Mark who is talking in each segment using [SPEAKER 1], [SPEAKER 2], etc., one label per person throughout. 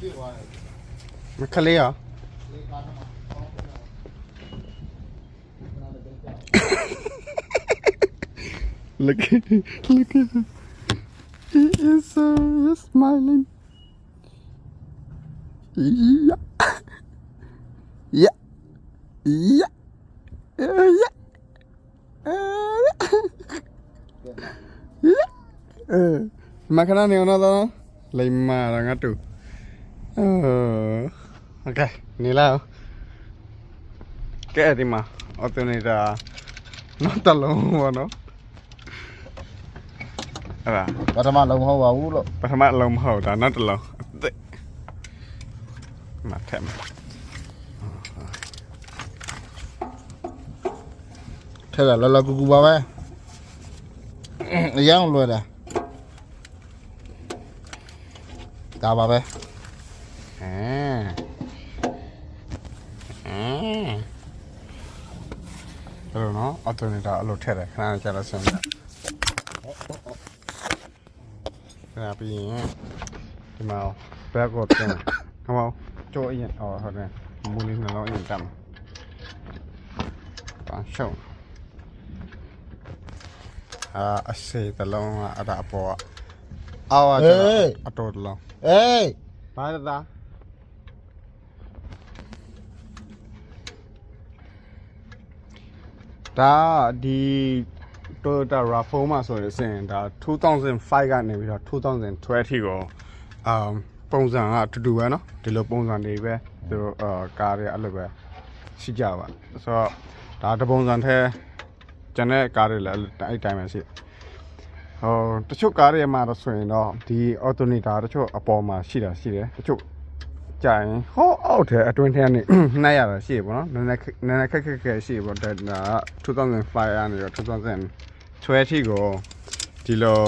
[SPEAKER 1] ပြေသွားတယ်
[SPEAKER 2] မခလေးရော
[SPEAKER 1] လေကားတော့အောင်းတော့နားလည်းကြောက်
[SPEAKER 2] Look at look at him. He is so smiling. Yeah. Yeah. Yeah. Yeah. Yeah. အဲမခဏနေအောင်တော့လိမ္မာရငါတူအ โอเคနေလာကဲဒီမှာအော်တနေတာနောက်တစ်လုံးပေါ့နော်အဲ့ဒါ
[SPEAKER 1] ပထမလုံးမဟုတ်ပါဘူးလို့
[SPEAKER 2] ပထမအလုံးမဟုတ်ဒါနောက်တစ်လုံးအစ်စ်မထက်မ
[SPEAKER 1] ထဲတာလောလောကူကူပါပဲအရန်လွယ်တာဒါပါပဲ
[SPEAKER 2] အဲအဲအဲ့လိုနော်အော်တိုနေတာအဲ့လိုထည့်တယ်ခဏကြာတော့ဆင်းတယ်ခဏပြီးရင်ဒီမှာဘက်ကိုတင်ဟောကြောအရင်အော်ဟုတ်တယ်မူလေးနှလုံးအရင်တမ်းပါရှုံးအာအစေတလုံးကအဲ့ဒါအပေါ်ကအော်ကျတော့အတော်တလုံး
[SPEAKER 1] အေး
[SPEAKER 2] ဘာလဲသား ဒါဒီ Toyota RAV4 မှာဆိုရင်စင်ဒါ2005ကနေပြီးတော့2012ထိကိုအမ်ပုံစံကအတူတူပဲเนาะဒီလိုပုံစံတွေပဲသူတို့အာကားတွေအဲ့လိုပဲရှိကြပါဆိုတော့ဒါတပုံစံထဲကျန်တဲ့ကားတွေလည်းအဲ့တိုင်းပဲရှိဟိုတချို့ကားတွေမှာတော့ဆိုရင်တော့ဒီ alternator တချို့အပေါ်မှာရှိတာရှိတယ်တချို့ ကြာရင်ဟောအောက်ထဲအတွင်းထဲကနေနှိုက်ရတာရှိရပေါ့နော်နည်းနည်းခက်နည်းနည်းခက်ခက်ခက်ရှိရပေါ့ဒါ2005ကနေတော့2012ထိကိုဒီလို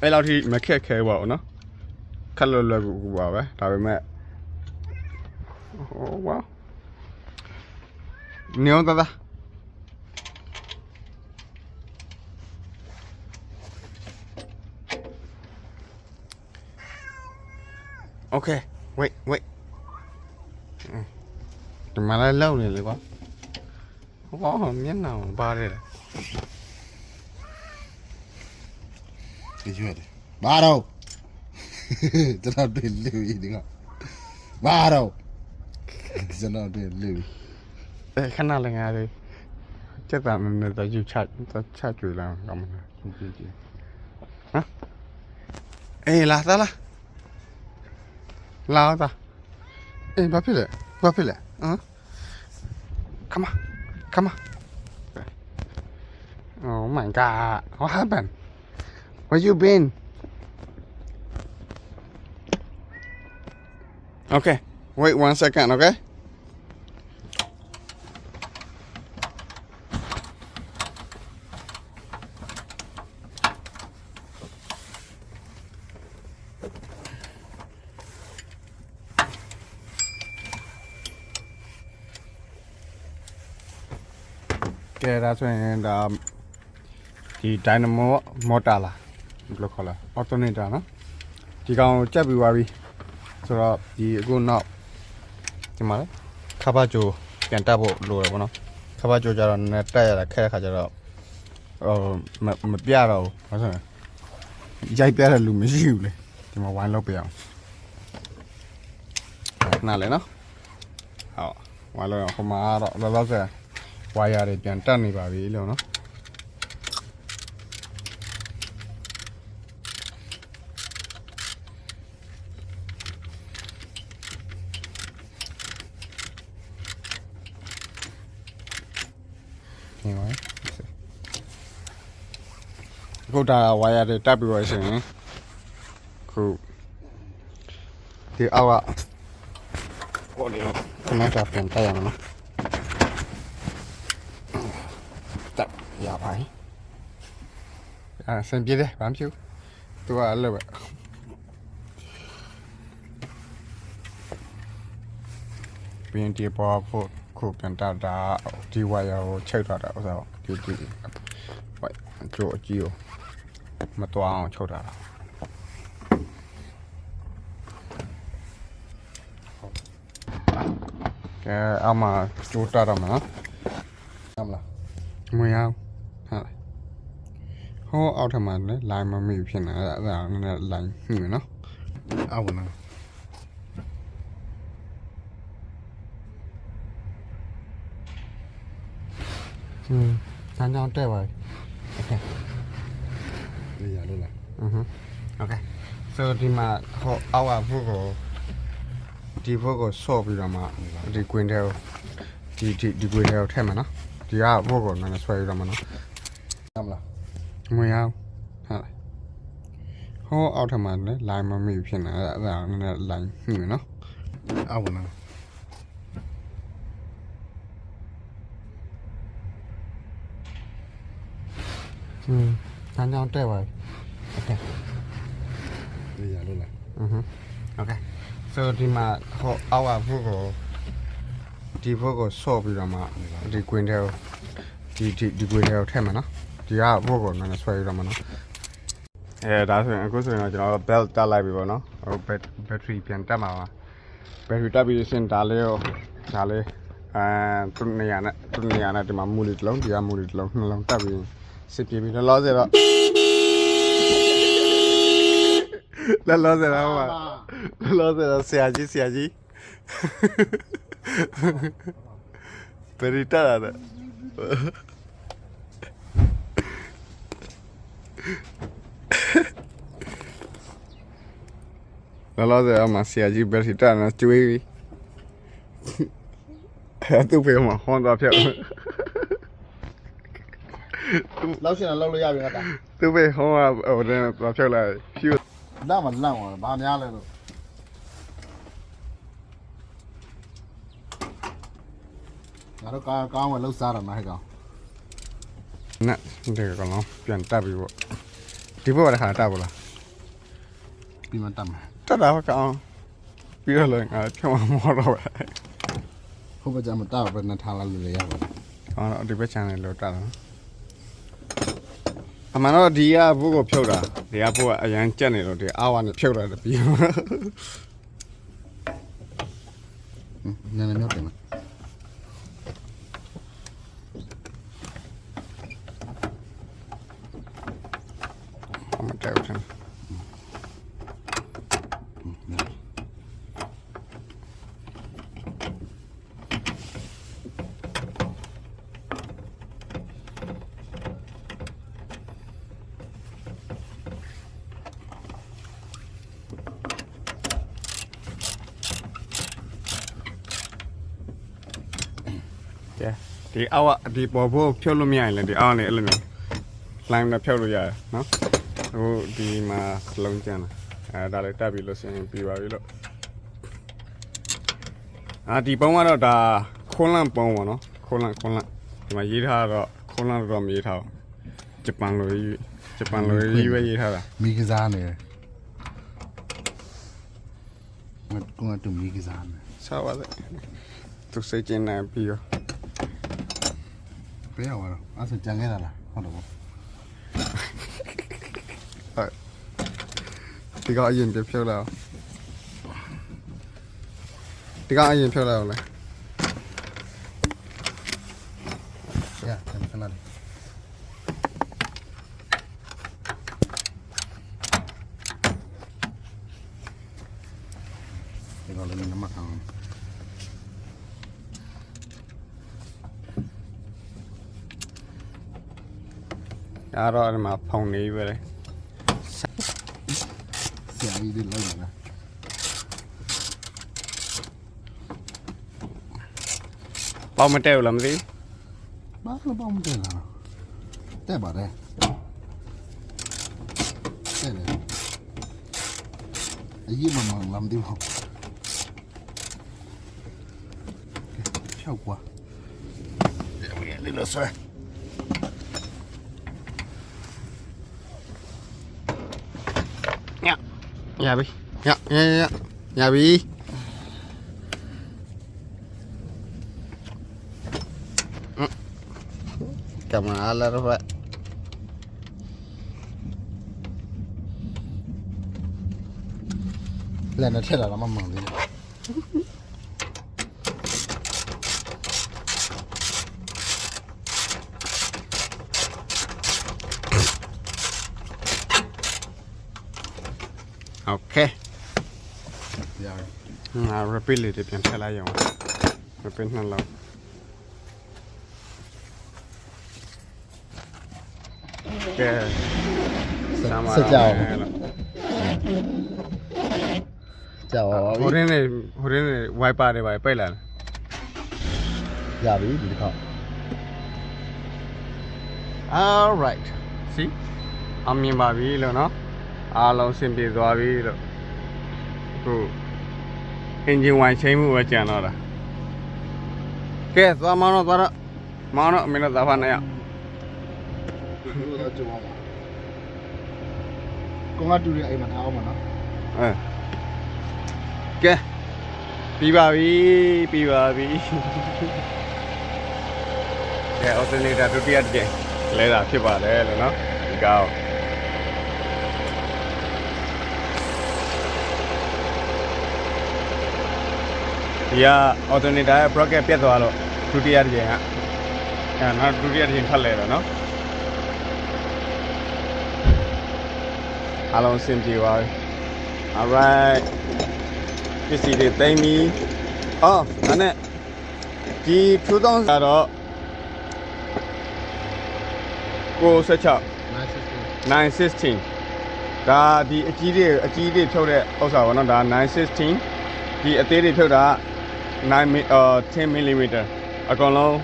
[SPEAKER 2] အဲ့လောက်ထိမခက်ခဲပါဘူးနော်ခက်လွယ်လွယ်ကူကူပါပဲဒါပေမဲ့ဟိုဝါညောသားသား Okay, wait, wait. ဒီမှာလည်းလောက်နေလေကွာဟောမျက်နှာမှာပါတယ်လေ
[SPEAKER 1] ဒီရွက်တယ်ဘာတော့ကျွန်တော်တွေ့လူကြီးဒီကဘာတော့ကျွန်တော်တွေ့လူ
[SPEAKER 2] အဲခဏလည်းငါလေးစက်တာနဲ့နဲ့တော့ယူချတော့ချကြွလာကောင်းမလားကြည့်ကြည့်ဟမ်အေးလာသလား လာတာအေးဘာဖြစ်လဲဘာဖြစ်လဲဟမ် come on come on oh my god what happened where you been okay wait one second okay ။ ကဲဒါဆိုရင်ဒါဒီ dynamo motor လားဘယ်လိုခေါ်လဲ alternator နော်။ဒီကောင်ကြက်ပြီးသွားပြီ။ဆိုတော့ဒီအခုနောက်ဒီမှာလေခါပါဂျိုပြန်တက်ဖို့လိုတယ်ပေါ့နော်။ခါပါဂျိုကျတော့နည်းနည်းတက်ရတာခက်တဲ့ခါကျတော့ဟိုမမပြတော့ဘူး။ဘာလို့လဲ။ရိုက်ပြတဲ့လူမရှိဘူးလေ။ဒီမှာဝိုင်းလောက်ပြအောင်။နားလေနော်။ဟုတ်ဝိုင်းလောက်အောင်ဟိုမှာတော့လောလောဆယ် ဝါယာတွေပြန်တက်နေပါပြီလို့နော်နေပါခုဒါဝါယာတွေတက်ပြီးတော့ရှင်ခုဒီအောက်ကဟိုလေခဏတာပြန်တက်ရမှာနော် တက်ရပါ යි အာစင်ပြေတယ်ဘာမှမဖြစ်ဘူးသူကအဲ့လိုပဲပြင်ဒီပေါ်ဖို့ခုပြန်တာတာဒီဝါယာကိုချိန်ထားတာဥစားဒီဒီဝိုင်ကျိုးအကြီးကိုမတော်အောင်ချုပ်ထားတာကဲအမှကျိုးတာတော့မနော်
[SPEAKER 1] ရမလား
[SPEAKER 2] မွေအောင်ဟုတ် ဟောအောက်ထပ်မှာလည်း line မမိဖြစ်နေအဲ့ဒါအဲ့ဒါနည်းနည်း line ညှိမယ်နော်
[SPEAKER 1] အောက်ဝင်လား
[SPEAKER 2] อืมစမ်းကြောင်းတက်ပါပြီ
[SPEAKER 1] ဒီရလို့လား
[SPEAKER 2] อือฮึโอเค so ဒီမှာဟောအောက်ကဘုတ်ကိုဒီဘုတ်ကိုဆော့ပြီးတော့မှဒီ queen တဲ့ဒီဒီဒီ queen တဲ့ထည့်မှာနော်ဒီကဘုတ်ကိုနည်းနည်းဆွဲပြီးတော့မှနော်
[SPEAKER 1] ရမလား
[SPEAKER 2] မွေအောင်ဟုတ်ဟောအောက်ထပ်မှာလည်း line မမိဖြစ်နေအဲ့ဒါအဲ့ဒါနည်းနည်း line ညှိမယ်နော်
[SPEAKER 1] အောက်ဝင်လား
[SPEAKER 2] อืมစမ်းကြောင်းတက်ပါပြီ
[SPEAKER 1] ဒီရလို့လား
[SPEAKER 2] อือฮึโอเค so ဒီမှာဟောအောက်ကဘုတ်ကိုဒီဘုတ်ကိုဆော့ပြီးတော့မှဒီ queen တဲ့ဒီဒီဒီ queen တဲ့ထည့်မှာနော် ဒီကဘုတ်ကိုနည်းနည်းဆွဲပြီးတော့မှနော်အဲဒါဆိုရင်အခုဆိုရင်တော့ကျွန်တော် belt တက်လိုက်ပြီပေါ့နော်ဟို battery ပြန်တက်မှာပါ battery တက်ပြီးစင်ဒါလေးရောဒါလေးအဲသူနေရာနဲ့သူနေရာနဲ့ဒီမှာမူလီတစ်လုံးဒီကမူလီတစ်လုံးနှလုံးတက်ပြီးစစ်ပြေပြီးလောလောဆယ်တော့လောလောဆယ်တော့ဟိုမှာလောလောဆယ်တော့ဆရာကြီးဆရာကြီးပရိတတာတဲ့ လောလောဆယ်အမှဆရာကြီးဘယ်စီတာနဲ့ကျွေးပြီးအဲသူ့ဖေမှာဟွန်သွားဖြတ်
[SPEAKER 1] လောက်ရှင်လောက်လို့ရပြီငါတာ
[SPEAKER 2] သူ့ဖေဟွန်ကဟိုတန်းသွားဖြတ်လိုက်ဖြူ
[SPEAKER 1] လန့်မလန့်ပါဘာများလဲလို့ငါတို့ကားကောင်းဝယ်လောက်စားတာမဟဲ့ကောင်
[SPEAKER 2] နဲ့ဒီကောင်ပြန်တက်ပြီးပေါ့ဒီဘက်ကတခါတက်ပါလား
[SPEAKER 1] ပြီးမှတတ်မှာ
[SPEAKER 2] တက်တာကောင်ပြီးတော့လည်းငါဖြတ်မှာမောတော့ပဲ
[SPEAKER 1] ဟုတ်ပါကြမတတ်ဘယ်နဲ့ထားလာလို့ရရပါ
[SPEAKER 2] အော်ဒီဘက် channel လို့တက်တော့အမှန်တော့ဒီကဘုတ်ကိုဖြုတ်တာဒီကဘုတ်ကအရန်ကြက်နေတော့ဒီအာဝါနဲ့ဖြုတ်တာတပြီး
[SPEAKER 1] နည်းနည်းမျိုးတင်မှာ
[SPEAKER 2] အမ တက်ဘူးဆန်ကဲဒီအောက်ကဒီပေါ်ဖို့ဖြုတ်လို့မရရင်လည်းဒီအောက်ကနေအဲ့လိုမျိုး line နဲ့ဖြုတ်လို့ရတယ်နော် ဟိုဒီမှာစလုံးကျန်တာအဲဒါလည်းတက်ပြီလို့ဆိုရင်ပြီးပါပြီလို့အာဒီပုံကတော့ဒါခွန်းလန့်ပုံပေါ့နော်ခွန်းလန့်ခွန်းလန့်ဒီမှာရေးထားတော့ခွန်းလန့်တော့မရေးထားဘူးဂျပန်လိုရေးဂျပန်လိုရေးပဲရေးထားတာ
[SPEAKER 1] မိကစားနေတယ်ငါကငါတို့မိကစားနေ
[SPEAKER 2] ဆောက်ပါလေသူစိတ်ကျင်းနေပြီးရော
[SPEAKER 1] ဘယ်ရောက်တော့အဲ့ဆိုကြံခဲ့တာလားဟုတ်တော့
[SPEAKER 2] ဒီကအရင်ပြဖြုတ်လာအောင်ဒီကအရင်ဖြုတ်လာအောင်လေ
[SPEAKER 1] ရခဏခဏလေးဒီကောင်လည်းနမခံအောင်
[SPEAKER 2] အားတော့ဒီမှာဖုန်နေပဲလေ
[SPEAKER 1] ဆ ရာကြီးတွေလောက်လာ
[SPEAKER 2] ပေါက်မတဲဘူးလားမသိ
[SPEAKER 1] ဘာလို့ပေါမတက်လာတက်ပါတယ်တက်တယ်အကြီးမမလမ်းဒီဘောဖြောက်ကွာလေးလို့ဆွဲ
[SPEAKER 2] ရပြီရရရရပြီကမ္ဘာလာတော့
[SPEAKER 1] လက်နဲ့ထက်လာတော့မမှန်သေးဘူး
[SPEAKER 2] Okay
[SPEAKER 1] ရတယ်
[SPEAKER 2] ငါ repeat လေးတွေပြန်ထည့်လိုက်ရအောင် repeat နှလုံးကဲ
[SPEAKER 1] စ က်ကြောက်ကြောက်ပါ
[SPEAKER 2] ဟို
[SPEAKER 1] ပြီ
[SPEAKER 2] ရင်းနေဟိုရင်းနေ wiper တွေပါပိတ်လာတယ်
[SPEAKER 1] ရပြီဒီတစ်ခါ
[SPEAKER 2] all right see အောင်မြင်ပါပြီလို့နော် အားလုံးအဆင်ပြေသွားပြီလို့အခု engine ဝိုင်ချိန်မှုပဲကြံတော့တာကဲသွားမောင်းတော့သွားတော့မောင်းတော့အမေတို့သွားဖာနေရ
[SPEAKER 1] တို့တော့ကြုံအောင်ပါကောင်းကတူရအိမ်မှာထားအောင်ပါနော်
[SPEAKER 2] အဲကဲပြီးပါပြီပြီးပါပြီကဲ alternator ဒုတိယတစ်ကြိမ်လဲတာဖြစ်ပါတယ်လို့နော်ဒီကောက် ဒီက alternator ရဲ့ bracket ပြတ်သွားလို့ဒုတိယတစ်ကြိမ်ကအဲနောက်ဒုတိယတစ်ကြိမ်ထပ်လဲတော့နော်အားလုံးအဆင်ပြေပါပြီ alright ပစ္စည်းတွေသိမ်းပြီအော်ဒါနဲ့ဒီ2000ကတော့ကို16 916ဒါဒီအကြီးတွေအကြီးတွေဖြုတ်တဲ့ဥစ္စာပေါ့နော်ဒါ916ဒီအသေးတွေဖြုတ်တာ 9 mi- အော်10 mm အကောင်လုံး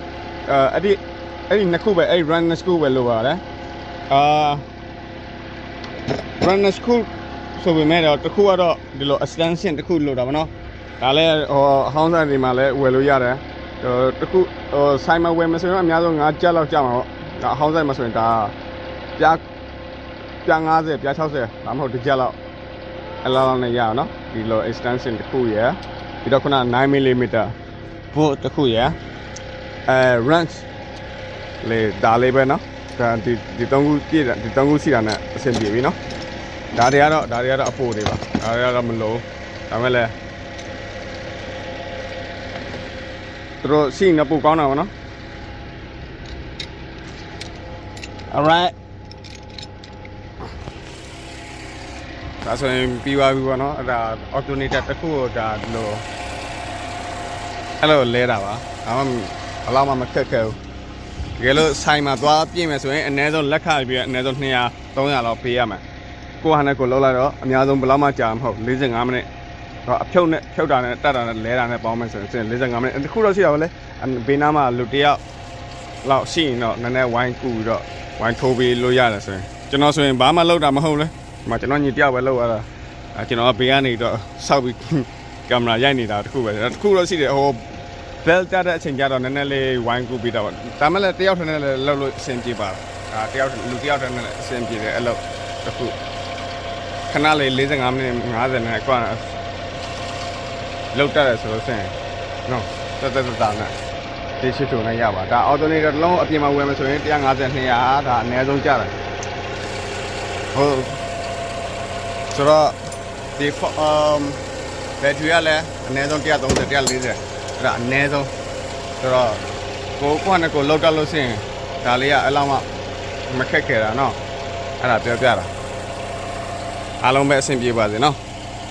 [SPEAKER 2] အဲအဲ့ဒီအဲ့ဒီနှစ်ခုပဲအဲ့ဒီ run နှစ်ခုပဲလို့ပါတယ်အာ run နှစ်ခုဆိုပေမဲ့တော့တစ်ခုကတော့ဒီလို extension တစ်ခုလို့တာပေါ့နော်ဒါလည်းဟိုအဟောင်းဆိုင်တွေမှာလည်းဝယ်လို့ရတယ်ဟိုတစ်ခုဟိုဆိုင်မှာဝယ်မဆိုရင်အများဆုံး5ကျပ်လောက်ကျမှာပေါ့ဒါအဟောင်းဆိုင်မှာဆိုရင်ဒါပြားပြား50ပြား60ဒါမှမဟုတ်တစ်ကျပ်လောက်အလားလောက်နဲ့ရအောင်နော်ဒီလို extension တစ်ခုရယ် ပြီးတော့ခုန9 mm ဘို့တစ်ခုရယ်အဲ wrench လေဒါလေးပဲနော်ဒါဒီဒီသုံးခုပြည့်တာဒီသုံးခုစီတာနဲ့အဆင်ပြေပြီနော်ဒါတွေကတော့ဒါတွေကတော့အဖို့တွေပါဒါတွေကတော့မလို့ဒါမဲ့လည်းသူတို့စီနေပူကောင်းတာပါနော် alright ဒါဆိုရင်ပြီးပါပြီပေါ့နော်အဲ့ဒါ alternator တစ်ခုကိုဒါဒီလိုအဲ့လိုလဲတာပါဒါမှဘယ်လောက်မှမခက်ခဲဘူးတကယ်လို့ဆိုင်မှာသွားပြင်မယ်ဆိုရင်အနည်းဆုံးလက်ခပြီးတော့အနည်းဆုံး200 300လောက်ပေးရမယ်ကိုဟာနဲ့ကိုလောက်လိုက်တော့အများဆုံးဘယ်လောက်မှကြာမှာမဟုတ်45မိနစ်တော့အဖြုတ်နဲ့ဖြုတ်တာနဲ့တက်တာနဲ့လဲတာနဲ့ပေါင်းမယ်ဆိုရင်45မိနစ်တစ်ခုတော့ရှိတာပဲလေဘေးနားမှာလူတစ်ယောက်လောက်ရှိရင်တော့နည်းနည်းဝိုင်းကူပြီးတော့ဝိုင်းထိုးပေးလို့ရတယ်ဆိုရင်ကျွန်တော်ဆိုရင်ဘာမှလုပ်တာမဟုတ်လေဒီ မှာကျွန်တော်ညီတယောက်ပဲလုပ်ရတာအဲကျွန်တော်ကဘေးကနေတော့စောက်ပြီးကင်မရာရိုက်နေတာတစ်ခုပဲတစ်ခုတော့ရှိတယ်ဟို bell တက်တဲ့အချိန်ကျတော့နည်းနည်းလေးဝိုင်းကူပြီးတော့ဒါမှလည်းတယောက်ထက်နဲ့လည်းလှုပ်လို့အဆင်ပြေပါဒါတယောက်လူတယောက်ထက်နဲ့အဆင်ပြေတယ်အဲ့လိုတစ်ခုခဏလေး45မိနစ်50နဲ့ကွာလှုပ်တက်တယ်ဆိုလို့ဆိုရင်နော်တက်တက်တက်တာနဲ့ဒီချစ်ထုံနဲ့ရပါဒါ alternator တစ်လုံးအပြင်မှာဝယ်မယ်ဆိုရင်150 200ဒါအနည်းဆုံးကျတယ်ဟုတ် ဆိုတော့ဒီ um ဘယ်ထရီကလည်းအနည်းဆုံး130 140အဲ့ဒါအနည်းဆုံးဆိုတော့ကိုကိုကနဲ့ကိုလောက်တက်လို့ရှိရင်ဒါလေးကအဲ့လောက်မှမခက်ခဲတာเนาะအဲ့ဒါပြောပြတာအားလုံးပဲအဆင်ပြေပါစေเนาะ